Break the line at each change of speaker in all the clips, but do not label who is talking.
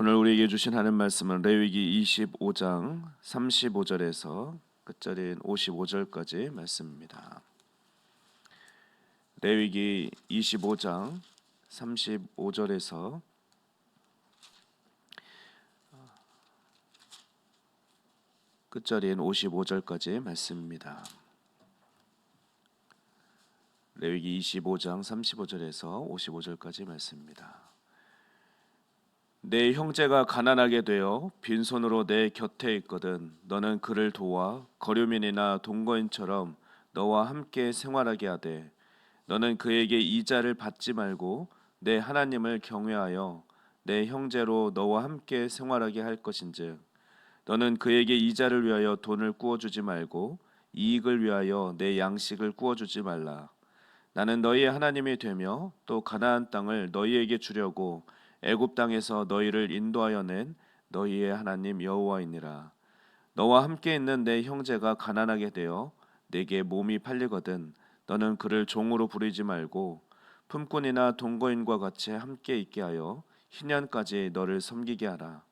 오늘 우리에게 주신 하는 말씀은 레위기 25장 35절에서 끝절인 55절까지 말씀입니다. 레위기 25장 35절에서 끝절인 55절까지 말씀입니다. 레위기 25장 35절에서 55절까지 말씀입니다. 내 형제가 가난하게 되어 빈손으로 내 곁에 있거든. 너는 그를 도와 거류민이나 동거인처럼 너와 함께 생활하게 하되 너는 그에게 이자를 받지 말고 내 하나님을 경외하여 내 형제로 너와 함께 생활하게 할 것인즉 너는 그에게 이자를 위하여 돈을 구워 주지 말고 이익을 위하여 내 양식을 구워 주지 말라. 나는 너희의 하나님이 되며 또 가나안 땅을 너희에게 주려고 애굽 땅에서 너희를 인도하여 낸 너희의 하나님 여호와이니라. 너와 함께 있는 내 형제가 가난하게 되어 내게 몸이 팔리거든 너는 그를 종으로 부리지 말고 품꾼이나 동거인과 같이 함께 있게 하여 희년까지 너를 섬기게 하라.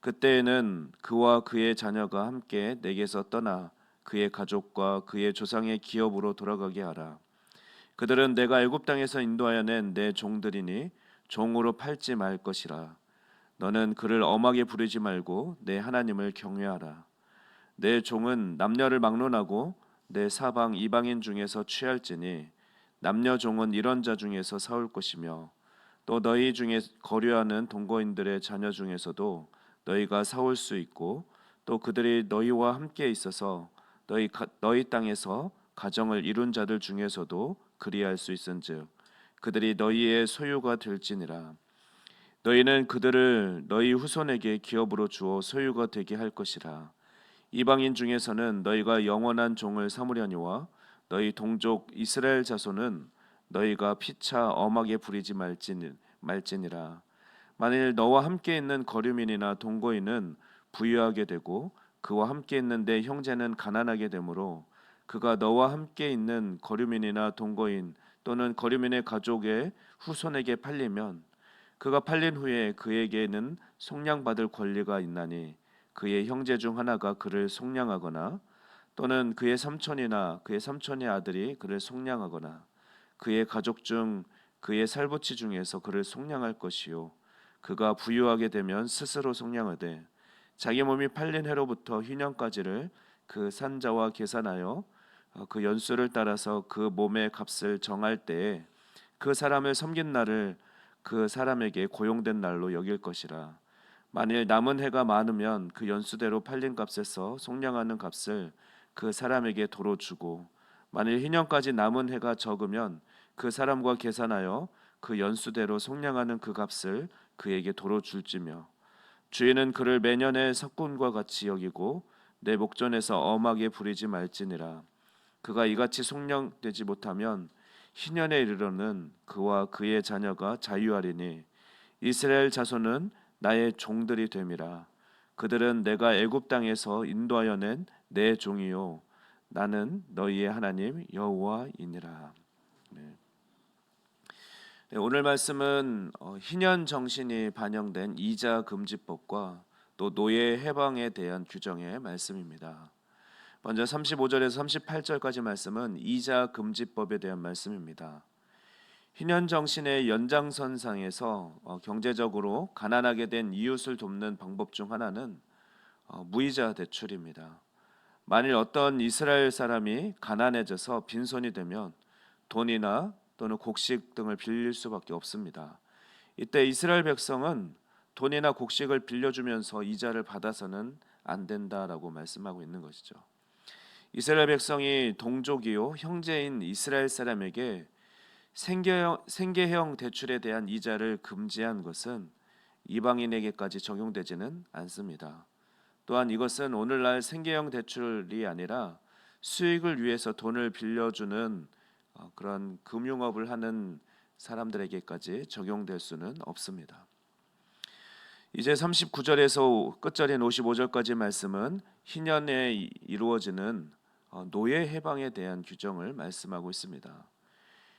그때에는 그와 그의 자녀가 함께 내게서 떠나 그의 가족과 그의 조상의 기업으로 돌아가게 하라. 그들은 내가 애굽 땅에서 인도하여 낸 내 종들이니 종으로 팔지 말 것이라. 너는 그를 엄하게 부르지 말고 내 하나님을 경외하라. 내 종은 남녀를 막론하고 내 사방 이방인 중에서 취할지니 남녀 종은 이런 자 중에서 사올 것이며 또 너희 중에 거류하는 동거인들의 자녀 중에서도 너희가 사올 수 있고 또 그들이 너희와 함께 있어서 너희 가, 너희 땅에서 가정을 이룬 자들 중에서도 그리할 수 있은즉 그들이 너희의 소유가 될지니라. 너희는 그들을 너희 후손에게 기업으로 주어 소유가 되게 할 것이라. 이방인 중에서는 너희가 영원한 종을 삼으려니와 너희 동족 이스라엘 자손은 너희가 피차 엄하게 부리지 말지니, 말지니라. 만일 너와 함께 있는 거류민이나 동거인은 부유하게 되고 그와 함께 있는 내 형제는 가난하게 되므로 그가 너와 함께 있는 거류민이나 동거인 또는 거류민의 가족의 후손에게 팔리면 그가 팔린 후에 그에게는 속량받을 권리가 있나니 그의 형제 중 하나가 그를 속량하거나 또는 그의 삼촌이나 그의 삼촌의 아들이 그를 속량하거나 그의 가족 중 그의 살부치 중에서 그를 속량할 것이요. 그가 부유하게 되면 스스로 속량하되 자기 몸이 팔린 해로부터 희년까지를 그 산자와 계산하여 어, 그 연수를 따라서 그 몸의 값을 정할 때에 그 사람을 섬긴 날을 그 사람에게 고용된 날로 여길 것이라. 만일 남은 해가 많으면 그 연수대로 팔린 값에서 속량하는 값을 그 사람에게 도로 주고 만일 희년까지 남은 해가 적으면 그 사람과 계산하여 그 연수대로 속량하는 그 값을 그에게 도로 줄지며 주인은 그를 매년의 석군과 같이 여기고 내 목전에서 엄하게 부리지 말지니라 그가 이같이 속량되지 못하면 희년에 이르러는 그와 그의 자녀가 자유하리니 이스라엘 자손은 나의 종들이 됨이라 그들은 내가 애굽 땅에서 인도하여 낸 내 종이요 나는 너희의 하나님 여호와이니라. 네. 네, 오늘 말씀은 어, 희년 정신이 반영된 이자 금지법과 또 노예 해방에 대한 규정의 말씀입니다. 먼저 35절에서 38절까지 말씀은 이자 금지법에 대한 말씀입니다. 희년 정신의 연장선상에서 어, 경제적으로 가난하게 된 이웃을 돕는 방법 중 하나는 어, 무이자 대출입니다. 만일 어떤 이스라엘 사람이 가난해져서 빈손이 되면 돈이나 또는 곡식 등을 빌릴 수밖에 없습니다. 이때 이스라엘 백성은 돈이나 곡식을 빌려주면서 이자를 받아서는 안 된다라고 말씀하고 있는 것이죠. 이스라엘 백성이 동족이요 형제인 이스라엘 사람에게 생계형, 생계형 대출에 대한 이자를 금지한 것은 이방인에게까지 적용되지는 않습니다. 또한 이것은 오늘날 생계형 대출이 아니라 수익을 위해서 돈을 빌려주는 어, 그런 금융업을 하는 사람들에게까지 적용될 수는 없습니다. 이제 39절에서 끝절인 55절까지 말씀은 희년에 이루어지는 어, 노예 해방에 대한 규정을 말씀하고 있습니다.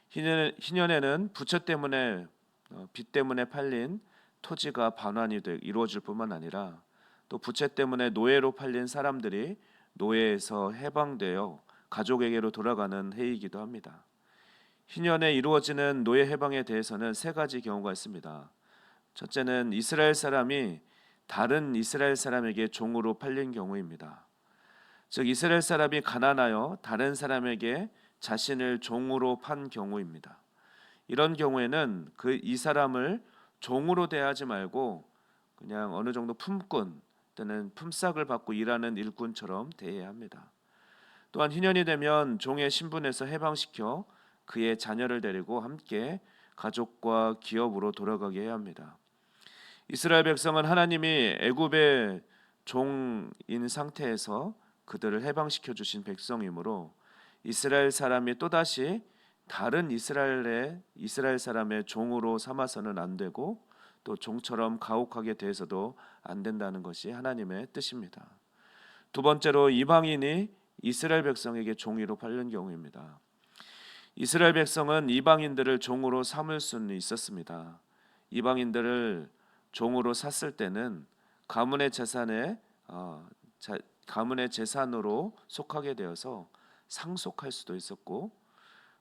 희년, 희년에는 부처 때문에 어, 빚 때문에 팔린 토지가 반환이 되, 이루어질 뿐만 아니라 또 부채 때문에 노예로 팔린 사람들이 노예에서 해방되어 가족에게로 돌아가는 해이기도 합니다. 희년에 이루어지는 노예 해방에 대해서는 세 가지 경우가 있습니다. 첫째는 이스라엘 사람이 다른 이스라엘 사람에게 종으로 팔린 경우입니다. 즉 이스라엘 사람이 가난하여 다른 사람에게 자신을 종으로 판 경우입니다. 이런 경우에는 그 이 사람을 종으로 대하지 말고 그냥 어느 정도 품꾼 또는 품삯을 받고 일하는 일꾼처럼 대해야 합니다. 또한 희년이 되면 종의 신분에서 해방시켜 그의 자녀를 데리고 함께 가족과 기업으로 돌아가게 해야 합니다. 이스라엘 백성은 하나님이 애굽의 종인 상태에서 그들을 해방시켜 주신 백성이므로 이스라엘 사람이 또다시 다른 이스라엘의 이스라엘 사람의 종으로 삼아서는 안 되고 또 종처럼 가혹하게 대해서도 안 된다는 것이 하나님의 뜻입니다. 두 번째로 이방인이 이스라엘 백성에게 종이로 팔린 경우입니다. 이스라엘 백성은 이방인들을 종으로 삼을 수는 있었습니다. 이방인들을 종으로 샀을 때는 가문의 재산에 어, 자, 가문의 재산으로 속하게 되어서 상속할 수도 있었고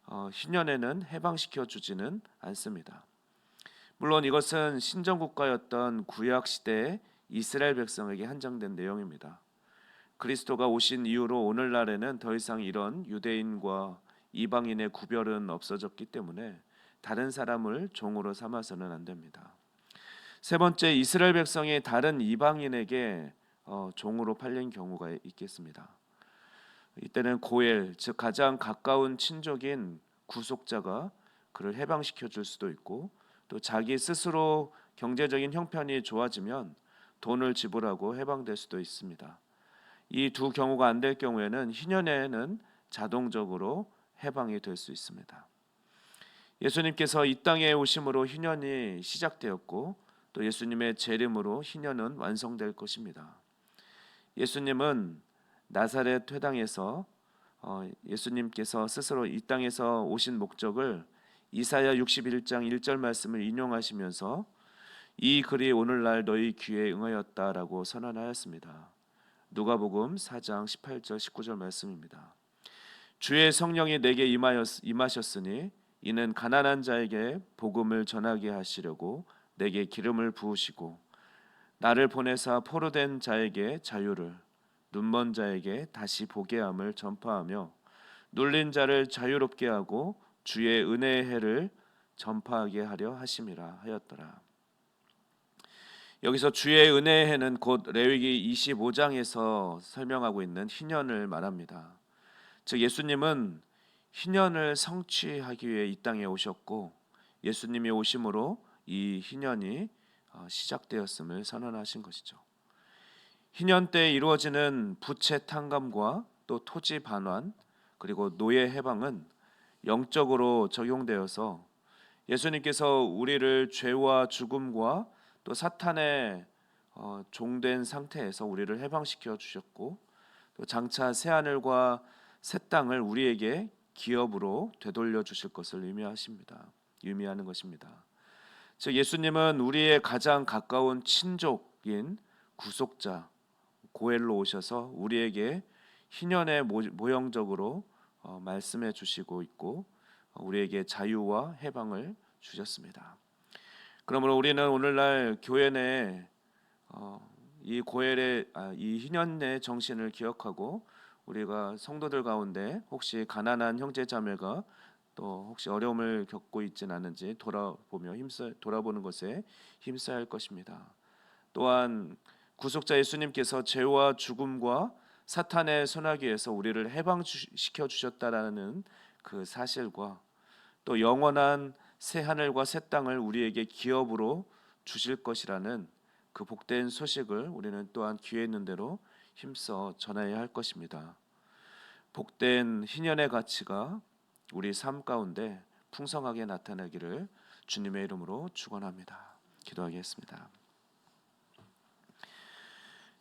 어, 희년에는 해방시켜 주지는 않습니다. 물론 이것은 신정 국가였던 구약 시대의 이스라엘 백성에게 한정된 내용입니다. 그리스도가 오신 이후로 오늘날에는 더 이상 이런 유대인과 이방인의 구별은 없어졌기 때문에 다른 사람을 종으로 삼아서는 안 됩니다. 세 번째 이스라엘 백성이 다른 이방인에게 어, 종으로 팔린 경우가 있겠습니다. 이때는 고엘 즉 가장 가까운 친족인 구속자가 그를 해방시켜 줄 수도 있고 또 자기 스스로 경제적인 형편이 좋아지면 돈을 지불하고 해방될 수도 있습니다. 이 두 경우가 안 될 경우에는 희년에는 자동적으로 해방이 될 수 있습니다. 예수님께서 이 땅에 오심으로 희년이 시작되었고 또 예수님의 재림으로 희년은 완성될 것입니다. 예수님은 나사렛 회당에서 어, 예수님께서 스스로 이 땅에서 오신 목적을 이사야 61장 1절 말씀을 인용하시면서 이 글이 오늘날 너희 귀에 응하였다라고 선언하였습니다. 누가복음 4장 18절 19절 말씀입니다. 주의 성령이 내게 임하였, 임하셨으니 이는 가난한 자에게 복음을 전하게 하시려고 내게 기름을 부으시고 나를 보내사 포로된 자에게 자유를 눈먼 자에게 다시 보게 함을 전파하며 눌린 자를 자유롭게 하고 주의 은혜의 해를 전파하게 하려 하심이라 하였더라. 여기서 주의 은혜의 해는 곧 레위기 25장에서 설명하고 있는 희년을 말합니다. 즉 예수님은 희년을 성취하기 위해 이 땅에 오셨고 예수님이 오심으로 이 희년이 어, 시작되었음을 선언하신 것이죠. 희년 때 이루어지는 부채 탕감과 또 토지 반환 그리고 노예 해방은 영적으로 적용되어서 예수님께서 우리를 죄와 죽음과 또 사탄의 어, 종된 상태에서 우리를 해방시켜 주셨고 또 장차 새 하늘과 새 땅을 우리에게 기업으로 되돌려 주실 것을 의미하십니다. 의미하는 것입니다. 즉 예수님은 우리의 가장 가까운 친족인 구속자 고엘로 오셔서 우리에게 희년의 모형적으로 어, 말씀해 주시고 있고 어, 우리에게 자유와 해방을 주셨습니다. 그러므로 우리는 오늘날 교회 내이 어, 고엘의 아, 이 희년의 정신을 기억하고 우리가 성도들 가운데 혹시 가난한 형제 자매가 또 혹시 어려움을 겪고 있진 않은지 돌아보며 힘써 돌아보는 것에 힘써야 할 것입니다. 또한 구속자 예수님께서 죄와 죽음과 사탄의 손아귀에서 우리를 해방시켜 주셨다라는 그 사실과 또 영원한 새 하늘과 새 땅을 우리에게 기업으로 주실 것이라는 그 복된 소식을 우리는 또한 기회 있는 대로 힘써 전해야 할 것입니다. 복된 희년의 가치가 우리 삶 가운데 풍성하게 나타나기를 주님의 이름으로 축원합니다. 기도하겠습니다.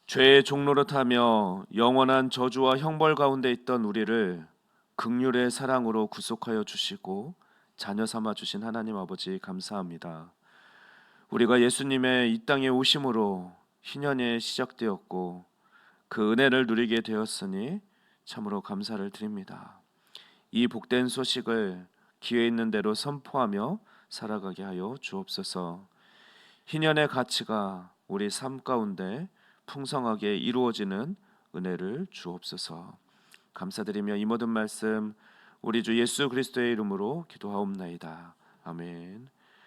죄의 종로로 타며 영원한 저주와 형벌 가운데 있던 우리를 극률의 사랑으로 구속하여 주시고 자녀 삼아 주신 하나님 아버지 감사합니다. 우리가 예수님의 이 땅에 오심으로 희년이 시작되었고 그 은혜를 누리게 되었으니 참으로 감사를 드립니다. 이 복된 소식을 기회 있는 대로 선포하며 살아가게 하여 주옵소서. 희년의 가치가 우리 삶 가운데 풍성하게 이루어지는 은혜를 주옵소서. 감사드리며 이 모든 말씀 우리 주 예수 그리스도의 이름으로 기도하옵나이다. 아멘.